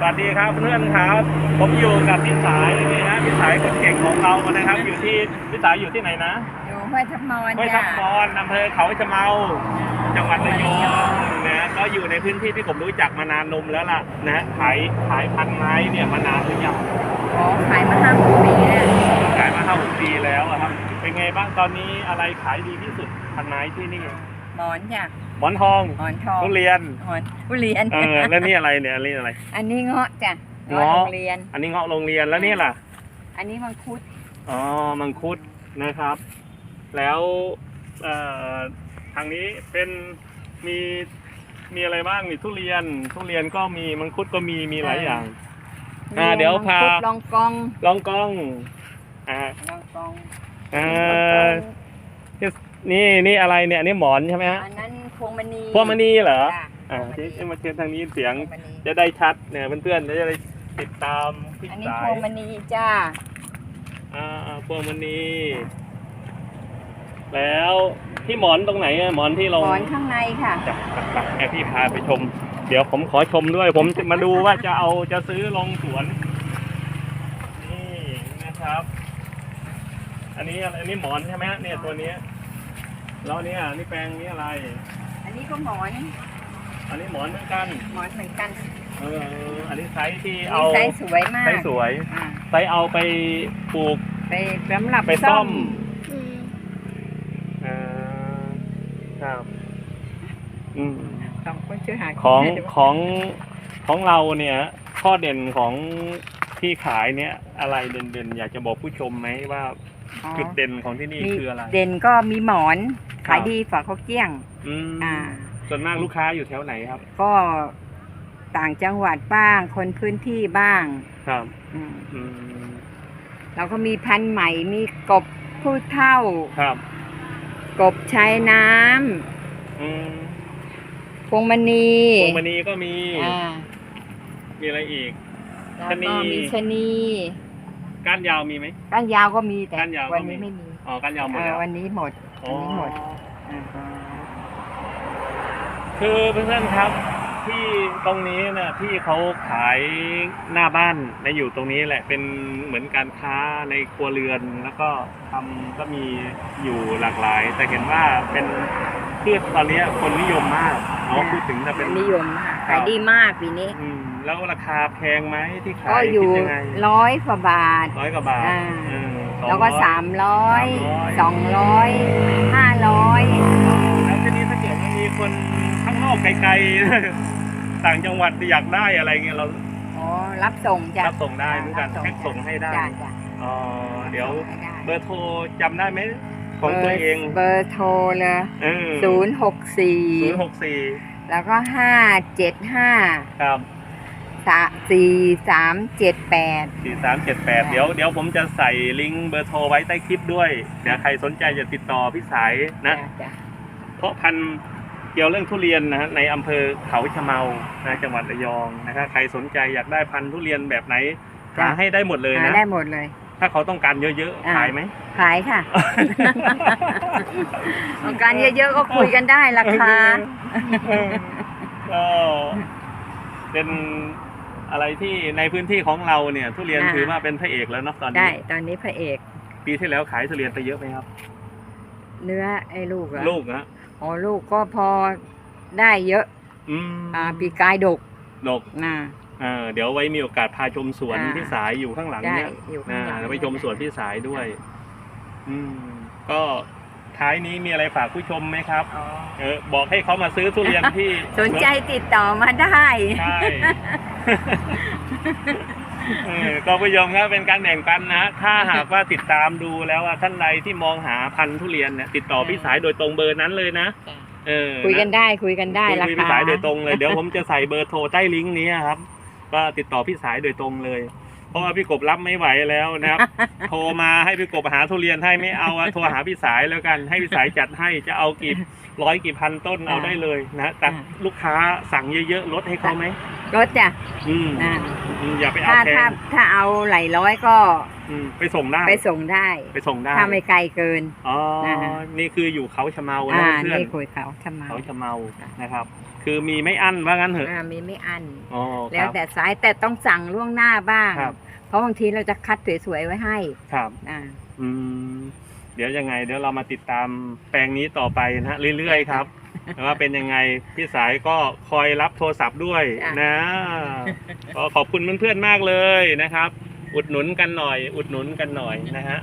สวัสดีครับเพื่อนครับ ผมอยู่กับพี่สายนี่ฮะพี่สายคนเก่งของเรานะครับ อยู่ที่พี่สายอยู่ที่ไหนนะอยู่ห้วยทับมอนห้วยทัจ้ะบมอนอำเภอเขาชะเมา จังหวัดระยองนะก็อยู่ในพื้นที่ที่ผมรู้จักมานานนมแล้วล่ะนะขายขายพันไม้เนี่ยมานานหรือยังอ๋อขายมาห้าหกปีแล้วขายมาห้าหกปีแล้วอะครับ เป็นไงบ้างตอนนี้อะไรขายดีที่สุดพันไม้ที่นี่ หมอนจ้ะหมอนทองหมอนทองทุเรียนหมอนทุเรียนเออแล้วนี่อะไรเนี่ยอันนี้อะไร อันนี้เงาะจ้ะเงาะโรงเรียน อันนี้เงาะโรงเรียนแล้วนี่ล่ะ อันนี้มังคุดอ๋อมังคุดนะครับ แล้วเอ่อทางนี้เป็นมีมีอะไรบ้างมีทุเรียน ทุเรียนก็มีมังคุดก็มีมีหลายอย่างอ่าเดี๋ยวพามังคุดลองกองลองกล้องอ่าลองกองอ่า นี่นี่อะไรเนี่ยอันนี้หมอนใช่ไหมฮะอันนั้นพวงมณีพวงมณีเหรอจ้ะอ่าพวงมณีที่ที่มาเชิญทางนี้เสียงพวงมณีจะได้ชัดเนี่ยเพื่อนๆจะได้ติดตามพี่อันนี้สาพยวงมณีจ้าอ่าอ่าพวงมณีแล้วที่หมอนตรงไหนอะหมอนที่เราหมอนข้างในค่ะ จับจับแอบพี่พาไปชม เดี๋ยวผมขอชมด้วย ผมจะมาดูว่าจะเอาจะซื้อลงสวนนี่นะครับ อันนี้อะไรอันนี้หมอนใช่ไหมฮะเนี่ยตัวเนี้ยแล้วเนี่ยอันนี่แปลงนี้อะไร อันนี้ก็หมอนอันนี้หมอนเหมือนกัน หมอนเหมือนกันเออ อันนี้ไซส์ที่นี่เอาไซส์สวยมากไซส์สวย อ่าไซส์เอาไปปลูก ไปสำหรับไปซ่อม อืมอ่าครับอืม สองคนช่วยหาของกินได้ไหมของของเราเนี่ยข้อเด่นของที่ขายเนี่ยอะไรเด่นๆ อยากจะบอกผู้ชมไหมว่า อ๋อจุดเด่นของที่นี่มีคืออะไร เด่นก็มีหมอน ครับ ขายดีฝากเขาวเกี้ยง อืมอ่า ส่วนมากลูกค้าอยู่แถวไหนครับ ก็ต่างจังหวัดบ้าง คนพื้นที่บ้างครับ อืมอืมเราก็มีพันธุ์ใหม่ มีกบผู้เท่า ครับกบชายน้อืมำพวงมณีพวงมณีก็มี อ่ามีอะไรอีก แล้วชะนีก็มีชะนี ก้านยาวมีไหม ก้านยาวก็มีแต่ก้านยาวก็วันมีนี้ไม่มีอ๋อก้านยาวหมดเอแล้อววันนี้หมดอ๋อวันนี้หมดอ่าคือเพื่อนๆครับที่ตรงนี้เนี่ยที่เขาขายหน้าบ้านนะอยู่ตรงนี้แหละเป็นเหมือนการค้าในครัวเรือนแล้วก็ทำก็มีอยู่หลากหลาย แต่เห็นว่าเป็นพืชตอนนี้คนนิยมมากเนาะพูดถึงแต่เป็น นิยมมากครั ขายบดีมากปีนี้อืมแล้วราคาแพงไหมที่ขายก็อยู่คิดงไงร้อยกว่าบาทร้อยกว่าบาทอ่าเออสองแล้วก็ร้อยสามร้อย300สองร้อยห้าร้อยแล้วทีนี้ถ้าเกิดว่ามีคนข้างนอกไกลๆ ต่างจังหวัดอยากได้อะไรเงี้ยเราอ๋อรับส่งจ้ะรับส่งได้เหมือนกันรับแพ็กส่งให้ได้จ้ะจ้ะอ๋อเดี๋ยวส่งให้ได้เบอร์โทรจำได้ไหมของตัวเองเบอร์โทรเลยเออศูนย์หกสี่ศูนย์หกสี่ แล้วก็ห้าเจ็ดห้าครับสี่สามเจ็ดแปด สี่สามเจ็ดแปดเดี๋ยวเดี๋ยวผมจะใส่ลิงก์เบอร์โทรไว้ใต้คลิปด้วยเดี๋ยวใครสนใจจะติดต่อพี่สายนะจ้ะเพราะพันธุ์เกี่ยวเรื่องทุเรียนนะฮะในอำเภอเขาชะเมานะจังหวัดระยองนะครับใครสนใจอยากได้พันธุ์ทุเรียนแบบไหนหาให้ได้หมดเลยหานะ ได้หมดเลย ถ้าเขาต้องการเยอะอ่า ๆขายไหม ขายค่ะ ต้องการเยอะๆก็คุยกันได้ราคาก็เป็นอะไรที่ในพื้นที่ของเราเนี่ย ทุเรียนอ่า ถือว่าเป็นพระเอกแล้วเนาะตอนได้นี้ ตอนนี้พระเอกปีที่แล้วขายทุเรียนไปเยอะไหมครับ เนื้อไอ้ลูกเหรอลูกนะอ๋อลูกก็พอได้เยอะอืมอ่าปีกายดกดกนะ เออเดี๋ยวไว้มีโอกาสพาชมสวนอ่าพี่สายอยู่ข้างหลังได้เนี่ยอยู่ข้างหลัง อ่าแล้วไปชมสวนพี่สายด้วย อืม ก็ท้ายนี้มีอะไรฝากผู้ชมไหมครับ อ๋อเออ บอกให้เขามาซื้อทุเรียนที่ สนใจติดต่อมาได้ ใช่ เออก็ผู้ชมครับเป็นการแบ่งปันนะถ้าหากว่าติดตามดูแล้วว่าท่านใดที่มองหาพันธุ์ทุเรียนเนี่ยติดต่อพี่สายโดยตรงเบอร์นั้นเลยนะเออคุยกันได้คุยกันได้คุยราคุยคาพี่สายโดยตรงเลยเดี๋ยวผมจะใส่เบอร์โทรใต้ลิงก์นี้ครับ ก็ติดต่อพี่สายโดยตรงเลย เพราะว่าพี่กบรับไม่ไหวแล้วนะครับ โทรมาให้พี่กบหาทุเรียนให้ไม่เอาอะโทรหาพี่สายแล้วกันให้พี่สายจัดให้จะเอากี่ร้อยกี่พันต้นเอาได้เลยนะแต่ลูกค้าสั่งเยอะๆลดให้เขาไหมรถจ้ะอืมอ่าอืมอย่าไปเอาถ้าแพถ้างถ้าเอาหลายร้อยก็อืมไปส่งได้ไปส่งได้ไปส่งได้ถ้าไม่ไกลเกิน อ๋ออ่านี่คืออยู่เขาชะเมาอ่านะเพื่อนนี่คุยเขาทำไมาเขาชะเมานะครับ คคือมีไม่อั้นว่างั้นเถอะอ่ามีไม่อัน อ๋อคแล้วรับแต่สายแต่ต้องสั่งล่วงหน้าบ้าง ครับ เพราะบางทีเราจะคัดสวยๆไว้ให้ครับ อ่าอืม เดี๋ยวยังไง เดี๋ยวเรามาติดตามแปลงนี้ต่อไปนะฮะเรื่อยๆครับว่าเป็นยังไงพี่สายก็คอยรับโทรศัพท์ด้วยนะก็ขอบคุณเพื่อนๆมากเลยนะครับ อุดหนุนกันหน่อย อุดหนุนกันหน่อยนะฮะ